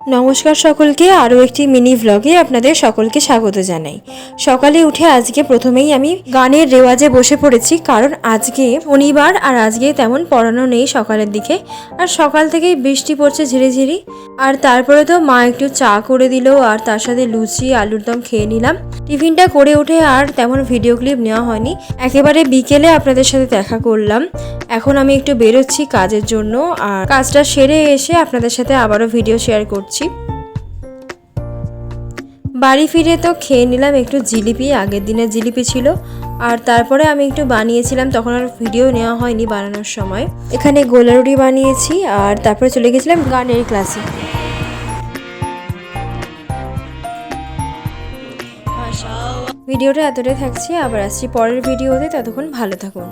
নমস্কার সকলকে, আরও একটি মিনি ভ্লগে আপনাদের সকলকে স্বাগত জানাই। সকালে উঠে আজকে প্রথমেই আমি গানের রেওয়াজে বসে পড়েছি, কারণ আজকে শনিবার আর আজকে তেমন পড়ানো নেই সকালের দিকে। আর সকাল থেকেই বৃষ্টি পড়ছে ঝিরিঝিরি, আর তারপরে তো মা একটু চা করে দিল, আর তার সাথে লুচি, আলুর দম খেয়ে নিলাম। টিফিনটা করে উঠে আর তেমন ভিডিও ক্লিপ নেওয়া হয়নি। একেবারে বিকেলে আপনাদের সাথে দেখা করলাম। এখন আমি একটু বেরোচ্ছি কাজের জন্য আর কাজটা সেরে এসে আপনাদের সাথে আবারও ভিডিও শেয়ার করছি। বাড়ি ফিরে তো খেয়ে নিলাম একটু জিলিপি, আগের দিনের জিলিপি ছিল। আর তারপরে আমি একটু বানিয়েছিলাম, তখন আর ভিডিও নেওয়া হয়নি বানানোর সময়। এখানে গোলা রুটি বানিয়েছি আর তারপরে চলে গেছিলাম গানের ক্লাসে ভিডিওটা এতটাই থাকছে, আবার আসছি পরের ভিডিওতে ততক্ষণ ভালো থাকুন।